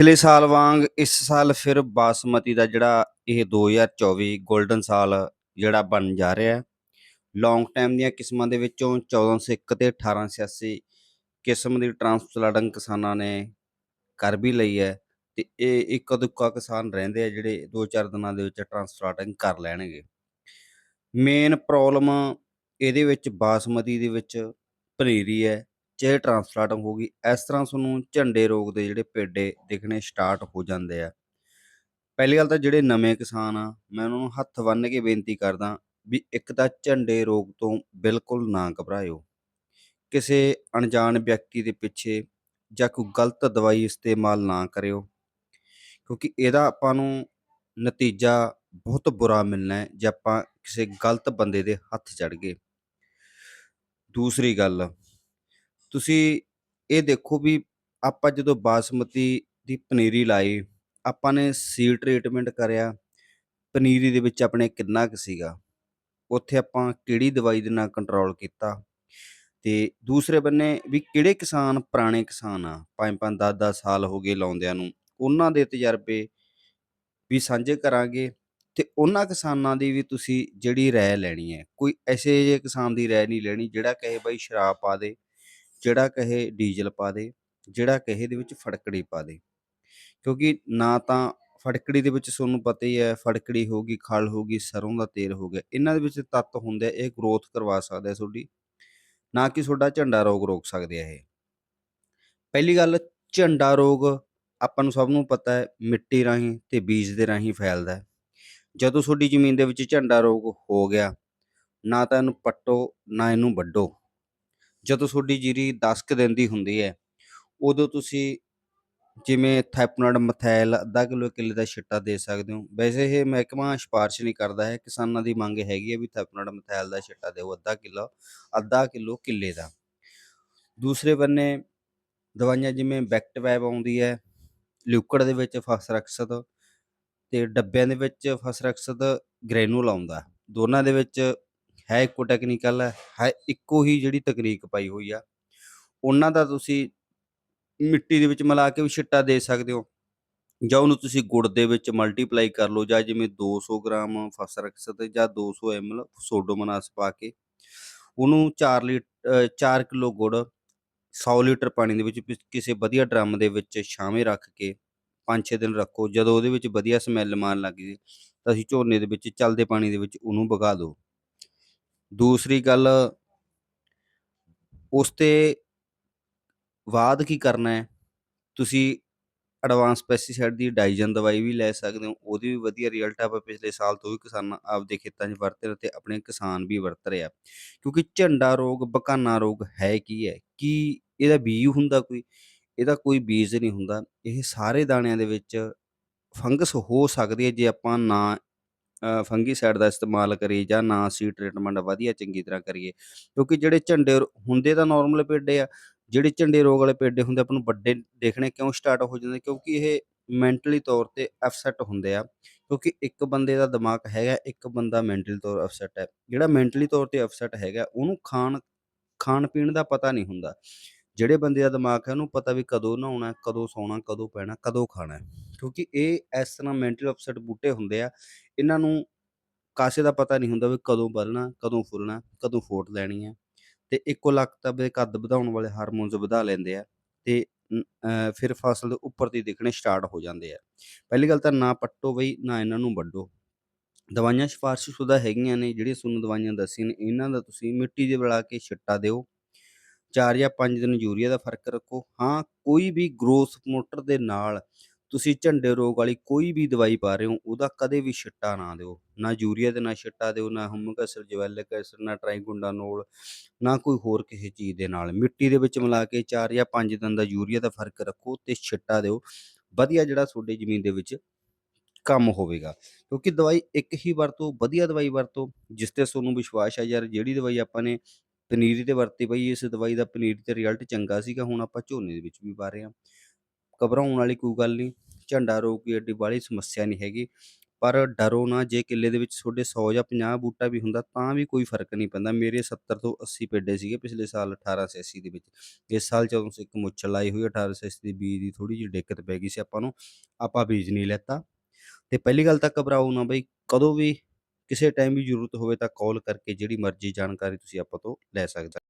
ਪਿਛਲੇ ਸਾਲ ਵਾਂਗ ਇਸ ਸਾਲ ਫਿਰ ਬਾਸਮਤੀ ਦਾ ਜਿਹੜਾ ਇਹ 2024 골ਡਨ ਸਾਲ ਜਿਹੜਾ ਬਣ ਜਾ ਰਿਹਾ ਹੈ। ਲੌਂਗ ਟਾਈਮ ਦੀਆਂ ਕਿਸਮਾਂ ਦੇ ਵਿੱਚੋਂ 1401 ਤੇ 1886 ਕਿਸਮ ਦੀ ਟਰਾਂਸਪਲਾਂਟਿੰਗ ਕਿਸਾਨਾਂ ਨੇ ਕਰ ਵੀ ਲਈ ਹੈ ਤੇ ਇਹ ਇੱਕ ਦੁੱਕਾ ਕਿਸਾਨ ਰਹਿੰਦੇ ਆ ਜਿਹੜੇ 2-4 ਦਿਨਾਂ ਦੇ ਵਿੱਚ ਟਰਾਂਸਪਲਾਂਟਿੰਗ ਕਰ ਲੈਣਗੇ। ਮੇਨ ਪ੍ਰੋਬਲਮ ਇਹਦੇ ਵਿੱਚ ਬਾਸਮਤੀ ਦੇ ਵਿੱਚ ਪਨੀਰੀ ਹੈ। ਚਾਹੇ ਟਰਾਂਸਪਲਾਂਟਿੰਗ ਹੋ ਗਈ ਇਸ ਤਰ੍ਹਾਂ ਤੁਹਾਨੂੰ ਝੰਡੇ ਰੋਗ ਦੇ ਜਿਹੜੇ ਪੇਡੇ ਦਿਖਣੇ ਸਟਾਰਟ ਹੋ ਜਾਂਦੇ ਆ। ਪਹਿਲੀ ਗੱਲ ਤਾਂ ਜਿਹੜੇ ਨਵੇਂ ਕਿਸਾਨ ਆ, ਮੈਂ ਉਹਨਾਂ ਨੂੰ ਹੱਥ ਬੰਨ੍ਹ ਕੇ ਬੇਨਤੀ ਕਰਦਾ ਵੀ ਇੱਕ ਤਾਂ ਝੰਡੇ ਰੋਗ ਤੋਂ ਬਿਲਕੁਲ ਨਾ ਘਬਰਾਇਓ। ਕਿਸੇ ਅਣਜਾਣ ਵਿਅਕਤੀ ਦੇ ਪਿੱਛੇ ਜਾਂ ਕੋਈ ਗਲਤ ਦਵਾਈ ਇਸਤੇਮਾਲ ਨਾ ਕਰਿਓ, ਕਿਉਂਕਿ ਇਹਦਾ ਆਪਾਂ ਨੂੰ ਨਤੀਜਾ ਬਹੁਤ ਬੁਰਾ ਮਿਲਣਾ ਹੈ ਜੇ ਆਪਾਂ ਕਿਸੇ ਗਲਤ ਬੰਦੇ ਦੇ ਹੱਥ ਚੜ ਗਏ। ਦੂਸਰੀ ਗੱਲ ਤੁਸੀਂ ਇਹ ਦੇਖੋ ਵੀ ਆਪਾਂ ਜਦੋਂ ਬਾਸਮਤੀ ਦੀ ਪਨੀਰੀ ਲਾਈ, ਆਪਾਂ ਨੇ ਸੀਡ ਟ੍ਰੀਟਮੈਂਟ ਕਰਿਆ, ਪਨੀਰੀ ਦੇ ਵਿੱਚ ਆਪਣੇ ਕਿੰਨਾ ਕੁ ਸੀਗਾ? ਉੱਥੇ ਆਪਾਂ ਕਿਹੜੀ ਦਵਾਈ ਦੇ ਨਾਲ ਕੰਟਰੋਲ ਕੀਤਾ? ਤੇ ਦੂਸਰੇ ਬੰਨੇ ਵੀ ਕਿਹੜੇ ਕਿਸਾਨ ਪੁਰਾਣੇ ਕਿਸਾਨ ਆ? 5-5 10-10 ਸਾਲ ਹੋ ਗਏ ਲਾਉਂਦਿਆਂ ਨੂੰ, ਉਹਨਾਂ ਦੇ ਤਜਰਬੇ ਵੀ ਸਾਂਝੇ ਕਰਾਂਗੇ ਤੇ ਉਹਨਾਂ ਕਿਸਾਨਾਂ ਦੀ ਵੀ ਤੁਸੀਂ ਜਿਹੜੀ ਰਾਏ ਲੈਣੀ ਹੈ, ਕੋਈ ਐਸੇ ਜਿਹੇ ਕਿਸਾਨ ਦੀ ਰਾਏ ਨਹੀਂ ਲੈਣੀ ਜਿਹੜਾ ਕਹੇ ਬਈ ਸ਼ਰਾਬ ਪਾ ਦੇ ਜਿਹੜਾ ਕਹੇ ਡੀਜ਼ਲ ਪਾ ਦੇ, ਜਿਹੜਾ ਕਹੇ ਦੇ ਵਿੱਚ ਫੜਕੜੀ ਪਾ ਦੇ। ਕਿਉਂਕਿ ਨਾ ਤਾਂ ਫੜਕੜੀ ਦੇ ਵਿੱਚ ਤੁਹਾਨੂੰ ਪਤਾ ਹੀ ਹੈ, ਫੜਕੜੀ ਹੋਗੀ ਖਲ ਹੋਗੀ ਸਰੋਂ ਦਾ ਤੇਲ ਹੋ ਗਿਆ, ਇਹਨਾਂ ਦੇ ਵਿੱਚ ਤੱਤ ਹੁੰਦੇ ਆ, ਇਹ ਗਰੋਥ ਕਰਵਾ ਸਕਦਾ ਤੁਹਾਡੀ। ਨਾ ਕਿ ਤੁਹਾਡਾ ਝੰਡਾ ਰੋਗ ਰੋਕ ਸਕਦੇ ਆ ਇਹ। ਪਹਿਲੀ ਗੱਲ, ਝੰਡਾ ਰੋਗ ਆਪਾਂ ਨੂੰ ਸਭ ਨੂੰ ਪਤਾ ਹੈ, ਮਿੱਟੀ ਰਾਹੀਂ ਤੇ ਬੀਜ ਦੇ ਰਾਹੀਂ ਫੈਲਦਾ ਹੈ। ਜਦੋਂ ਤੁਹਾਡੀ ਜ਼ਮੀਨ ਦੇ ਵਿੱਚ ਝੰਡਾ ਰੋਗ ਹੋ ਗਿਆ, ਨਾ ਤਾਂ ਇਹਨੂੰ ਪੱਟੋ, ਨਾ ਇਹਨੂੰ ਵੱਢੋ। ਜਦੋਂ ਤੁਹਾਡੀ ਜੀਰੀ 10 ਕੁ ਦਿਨ ਦੀ ਹੁੰਦੀ ਹੈ, ਉਦੋਂ ਤੁਸੀਂ ਜਿਵੇਂ ਥੈਪਨਡ ਮਥੈਲ, ਅੱਧਾ ਕਿਲੋ ਕਿੱਲੇ ਦਾ ਛਿੱਟਾ ਦੇ ਸਕਦੇ ਹੋ। ਵੈਸੇ ਇਹ ਮਹਿਕਮਾ ਸਿਫਾਰਿਸ਼ ਨਹੀਂ ਕਰਦਾ ਹੈ, ਕਿਸਾਨਾਂ ਦੀ ਮੰਗ ਹੈਗੀ ਹੈ ਵੀ ਥੈਪਨਡ ਮਥੈਲ ਦਾ ਛਿੱਟਾ ਦਿਓ, ਅੱਧਾ ਕਿਲੋ ਅੱਧਾ ਕਿਲੋ ਕਿੱਲੇ ਦਾ। ਦੂਸਰੇ ਬੰਨੇ ਦਵਾਈਆਂ ਜਿਵੇਂ ਬੈਕਟਵੈਬ ਆਉਂਦੀ ਹੈ ਲਿਕੁਇਡ ਦੇ ਵਿੱਚ ਫਸਰਕਸਤ ਤੇ ਡੱਬਿਆਂ ਦੇ ਵਿੱਚ ਫਸਰਕਸਤ ਗ੍ਰੈਨੂਲ ਆਉਂਦਾ। ਦੋਨਾਂ ਦੇ ਵਿੱਚ ਹੈ ਇੱਕੋ ਟੈਕਨੀਕਲ ਹੈ ਹੈ ਇੱਕੋ ਹੀ ਜਿਹੜੀ ਤਕਨੀਕ ਪਾਈ ਹੋਈ ਆ। ਉਹਨਾਂ ਦਾ ਤੁਸੀਂ ਮਿੱਟੀ ਦੇ ਵਿੱਚ ਮਿਲਾ ਕੇ ਵੀ ਛਿੱਟਾ ਦੇ ਸਕਦੇ ਹੋ। ਜਾਂ ਉਹਨੂੰ ਤੁਸੀਂ ਗੁੜ ਦੇ ਵਿੱਚ ਮਲਟੀਪਲਾਈ ਕਰ ਲਓ, ਜਾਂ ਜਿਵੇਂ 200 ਗ੍ਰਾਮ ਫਸਰਕਸਤ ਜਾਂ 200 ml ਸੋਡੋਮਨਾਸ ਪਾ ਕੇ, ਉਹਨੂੰ 4 ਲੀਟਰ 4 ਕਿਲੋ ਗੁੜ 100 ਲੀਟਰ ਪਾਣੀ ਦੇ ਵਿੱਚ ਕਿਸੇ ਵਧੀਆ ਡਰਮ ਦੇ ਵਿੱਚ ਛਾਵੇਂ ਰੱਖ ਕੇ 5-6 ਦਿਨ ਰੱਖੋ। ਜਦੋਂ ਉਹਦੇ ਵਿੱਚ ਵਧੀਆ ਸਮੈਲ ਮਾਰਨ ਲੱਗ ਜੇ, ਤਾਂ ਅਸੀਂ ਝੋਨੇ ਦੇ ਵਿੱਚ ਚੱਲਦੇ ਪਾਣੀ ਦੇ ਵਿੱਚ ਉਹਨੂੰ ਵਗਾ ਦਿਓ। ਦੂਸਰੀ ਗੱਲ ਉਸ ਤੇ ਬਾਅਦ ਕੀ ਕਰਨਾ ਹੈ? ਤੁਸੀਂ ਐਡਵਾਂਸ ਪੈਸਟੀਸਾਈਡ ਦੀ ਡਾਈਜਨ ਦਵਾਈ ਵੀ ਲੈ ਸਕਦੇ ਹੋ, ਉਹਦੀ ਵੀ ਵਧੀਆ ਰਿਜ਼ਲਟ ਆ ਪਿਛਲੇ ਸਾਲ ਤੋਂ ਵੀ ਕਿਸਾਨ ਆਪਦੇ ਖੇਤਾਂ 'ਚ ਵਰਤ ਰਹੇ ਤੇ ਆਪਣੇ ਕਿਸਾਨ ਵੀ ਵਰਤ ਰਹੇ ਆ। ਕਿਉਂਕਿ ਝੰਡਾ ਰੋਗ, ਬਕਾਨਾ ਰੋਗ ਹੈ ਕੀ ਹੈ? ਕੀ ਇਹਦਾ ਬੀਜ ਹੁੰਦਾ ਕੋਈ? ਇਹਦਾ ਕੋਈ ਬੀਜ ਨਹੀਂ ਹੁੰਦਾ। ਇਹ ਸਾਰੇ ਦਾਣਿਆਂ ਦੇ ਵਿੱਚ ਫੰਗਸ ਹੋ ਸਕਦੀ ਹੈ ਜੇ ਆਪਾਂ ਨਾ ਫੰਗੀਸਾਈਡ ਦਾ ਇਸਤੇਮਾਲ ਕਰੀਏ ਜਾਂ ਨਾ ਸੀ ਟ੍ਰੀਟਮੈਂਟ ਵਧੀਆ ਚੰਗੀ ਤਰ੍ਹਾਂ ਕਰੀਏ, ਕਿਉਂਕਿ ਜਿਹੜੇ ਝੰਡੇ ਰੋ- ਹੁੰਦੇ ਤਾਂ ਨਾਰਮਲ ਪੇਡੇ ਆ, ਜਿਹੜੇ ਝੰਡੇ ਰੋਗ ਵਾਲੇ ਪੇਡੇ ਹੁੰਦੇ ਆਪਾਂ ਨੂੰ ਵੱਡੇ ਦੇਖਣੇ ਕਿਉਂ ਸਟਾਰਟ ਹੋ ਜਾਂਦੇ, ਕਿਉਂਕਿ ਇਹ ਮੈਂਟਲੀ ਤੌਰ ਤੇ ਅਪਸੈਟ ਹੁੰਦੇ ਆ, ਕਿਉਂਕਿ ਇੱਕ ਬੰਦੇ ਦਾ ਦਿਮਾਗ ਹੈਗਾ, ਇੱਕ ਬੰਦਾ ਮੈਂਟਲੀ ਤੌਰ ਅਪਸੈਟ ਹੈ, ਜਿਹੜਾ ਮੈਂਟਲੀ ਤੌਰ ਤੇ ਅਪਸੈਟ ਹੈਗਾ, ਉਹਨੂੰ ਖਾਣ ਖਾਣ ਪੀਣ ਦਾ ਪਤਾ ਨਹੀਂ ਹੁੰਦਾ। ਜਿਹੜੇ ਬੰਦੇ ਦਾ ਦਿਮਾਗ ਹੈ ਉਹਨੂੰ ਪਤਾ ਵੀ ਕਦੋਂ ਨਹਾਉਣਾ ਕਦੋਂ ਸੌਣਾ, ਕਦੋਂ ਪੈਣਾ, ਕਦੋਂ ਖਾਣਾ ਕਿਉਂਕਿ ਇਹ ਇਸ ਤਰ੍ਹਾਂ ਮੈਂਟਲ ਅਪਸੈਟ ਬੂਟੇ ਹੁੰਦੇ ਆ, ਇਹਨਾਂ ਨੂੰ ਕਾਸੇ ਦਾ ਪਤਾ ਨਹੀਂ ਹੁੰਦਾ ਵੀ ਕਦੋਂ ਬਲਣਾ, ਕਦੋਂ ਫੁੱਲਣਾ, ਕਦੋਂ ਫੋਟ ਲੈਣੀ ਹੈ। ਤੇ ਇੱਕੋ ਲਖਤ ਦੇ ਕੱਦ ਵਧਾਉਣ ਵਾਲੇ ਹਾਰਮੋਨਸ ਵਧਾ ਲੈਂਦੇ ਆ ਤੇ ਫਿਰ ਫਸਲ ਦੇ ਉੱਪਰ ਦੀ ਦਿਖਣੇ ਸਟਾਰਟ ਹੋ ਜਾਂਦੇ ਆ। ਪਹਿਲੀ ਗੱਲ ਤਾਂ ਨਾ ਪੱਟੋ ਬਈ, ਨਾ ਇਹਨਾਂ ਨੂੰ ਵੱਢੋ। ਦਵਾਈਆਂ ਸਿਫਾਰਸ਼ਸ਼ੁਦਾ ਹੈਗੀਆਂ ਨੇ, ਜਿਹੜੀਆਂ ਤੁਹਾਨੂੰ ਦਵਾਈਆਂ ਦੱਸੀਆਂ ਨੇ, ਇਹਨਾਂ ਦਾ ਤੁਸੀਂ ਮਿੱਟੀ ਦੇ ਮਿਲਾ ਕੇ ਛਿੱਟਾ ਦਿਓ। 4 ਜਾਂ 5 ਦਿਨ ਯੂਰੀਆ ਦਾ ਫ਼ਰਕ ਰੱਖੋ। ਹਾਂ, ਕੋਈ ਵੀ ਗਰੋਥ ਪ੍ਰਮੋਟਰ ਦੇ ਨਾਲ ਤੁਸੀਂ ਝੰਡੇ ਰੋਗ ਵਾਲੀ ਕੋਈ ਵੀ ਦਵਾਈ ਪਾ ਰਹੇ ਹੋ, ਉਹਦਾ ਕਦੇ ਵੀ ਛਿੱਟਾ ਨਾ ਦਿਓ। ਨਾ ਯੂਰੀਆ ਦੇ ਨਾਲ ਛਿੱਟਾ ਦਿਓ, ਨਾ ਹੁਮਕ ਐਸਿਡ, ਜਵੈਲਿਕ ਐਸਿਡ, ਨਾ ਟ੍ਰਾਈਗੁੰਡਾਨੋਲ, ਨਾ ਕੋਈ ਹੋਰ ਕਿਸੇ ਚੀਜ਼ ਦੇ ਨਾਲ। ਮਿੱਟੀ ਦੇ ਵਿੱਚ ਮਿਲਾ ਕੇ 4 ਜਾਂ 5 ਦਿਨ ਦਾ ਯੂਰੀਆ ਦਾ ਫ਼ਰਕ ਰੱਖੋ ਤੇ ਛਿੱਟਾ ਦਿਓ। ਵਧੀਆ ਜਿਹੜਾ ਤੁਹਾਡੀ ਜ਼ਮੀਨ ਦੇ ਵਿੱਚ ਕੰਮ ਹੋਵੇਗਾ। ਕਿਉਂਕਿ ਦਵਾਈ ਇੱਕ ਹੀ ਵਰਤੋ, ਵਧੀਆ ਦਵਾਈ ਵਰਤੋ, ਜਿਸ ਤੇ ਤੁਹਾਨੂੰ ਵਿਸ਼ਵਾਸ ਹੈ ਯਾਰ, ਜਿਹੜੀ ਦਵਾਈ ਆਪਾਂ ਨੇ ਪਨੀਰੀ ਤੇ ਵਰਤੀ ਪਈ ਇਸ ਦਵਾਈ ਦਾ ਪਨੀਰੀ ਤੇ ਰਿਜ਼ਲਟ ਚੰਗਾ ਸੀਗਾ, ਹੁਣ ਆਪਾਂ ਝੋਨੇ ਦੇ ਵਿੱਚ ਵੀ ਪਾ ਰਹੇ ਹਾਂ। ਘਬਰਾਉਣ ਵਾਲੀ ਕੋਈ ਗੱਲ ਨਹੀਂ, ਝੰਡਾ ਰੋਗ ਦੀ ਏਡੀ ਬਾਹਲੀ ਸਮੱਸਿਆ ਨਹੀਂ ਹੈਗੀ, ਪਰ ਡਰੋ ਨਾ, ਜੇ ਕਿੱਲੇ ਦੇ ਵਿੱਚ ਤੁਹਾਡੇ 100 ਜਾਂ 50 ਬੂਟਾ ਵੀ ਹੁੰਦਾ, ਤਾਂ ਵੀ ਕੋਈ ਫ਼ਰਕ ਨਹੀਂ ਪੈਂਦਾ। ਮੇਰੇ 70 ਤੋਂ 80 ਪੇਡੇ ਸੀਗੇ ਪਿਛਲੇ ਸਾਲ 1880 ਦੇ ਵਿੱਚ। ਇਸ ਸਾਲ ਜਦੋਂ ਇੱਕ ਮੁੱਛਲ ਲਾਈ ਹੋਈ 1880 ਦੇ ਬੀਜ ਦੀ ਥੋੜੀ ਜਿਹੀ ਦਿੱਕਤ ਪੈ ਗਈ ਸੀ ਆਪਾਂ ਨੂੰ, ਆਪਾਂ ਬੀਜ ਨਹੀਂ ਲੈਤਾ। ਤੇ ਪਹਿਲੀ ਗੱਲ ਤਾਂ ਘਬਰਾਓ ਨਾ ਬਈ, ਕਦੋਂ ਵੀ ਕਿਸੇ ਟਾਈਮ ਵੀ ਜ਼ਰੂਰਤ ਹੋਵੇ ਤਾਂ ਕਾਲ ਕਰਕੇ ਜਿਹੜੀ ਮਰਜ਼ੀ ਜਾਣਕਾਰੀ ਤੁਸੀਂ ਆਪਾਂ ਤੋਂ ਲੈ ਸਕਦੇ